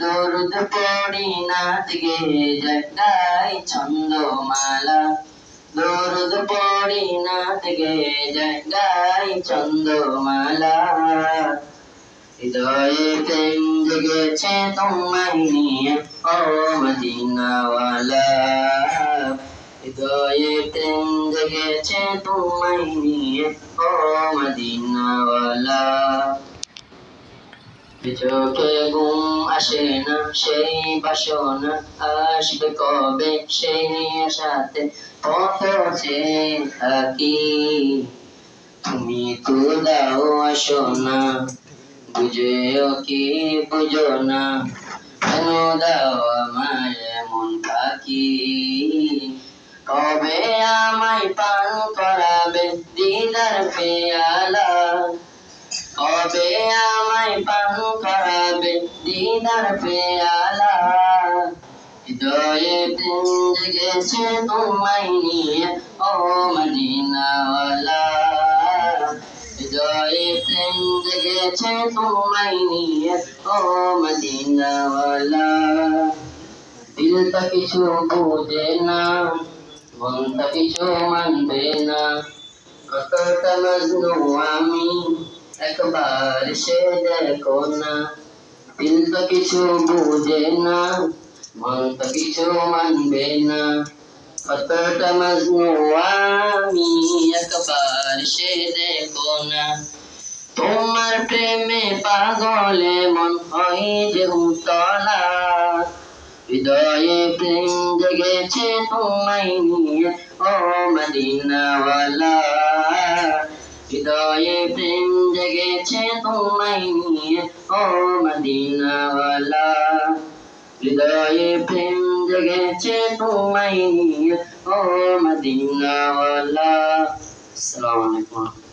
দর্দ পড়ি না দিকে জগাই ছন্দমালা। দর্দ পড়ি না দিকে জগাই ছন্দমালা। হৃদয়ে প্রেম জেগেছে তোমায় নিয়ে ও মদিনাওয়ালা হৃদয়ে প্রেম জেগেছে তোমায় নিয়ে ও মদিনাওয়ালা চোখে ঘুম আসে না, সেই বাসনা আসবে কবে? সেই সাথে পথ থাকি। তুমি তো দাও আসো না বুঝেও কি বুঝো না? কেন দাও আমায় এমন থাকি? কবে আমায় পান করাবে দিদার পেয়ালা? কবে আমায় পান করাবে দিদার পেয়ালা হৃদয়ে প্রেম জেগেছে তোমায় নিয়ে ও মদিনাওয়ালা হৃদয়ে প্রেম জেগেছে তোমায় নিয়ে ও মদিনাওয়ালা দিলটা কিছু বোঝে না মনটা কিছু মানবে না কতটা মজনু আমি একবার সে দেখো না দিল তো কিছু বুঝে না, মন তো কিছু মানবে না। কতটা মজনু আমি একবার সে দেখো না তোমার প্রেমে পাগলে মন হয় যে উতলা। হৃদয়ে প্রেম জেগেছে তোমায় নিয়ে, ও মদিনাওয়ালা। হৃদয়ে প্রেম তোমায় ও মদিনাওয়ালা হৃদয়ে প্রেম জেগেছে তোমায় ও মদিনাওয়ালা আসসালামু আলাইকুম।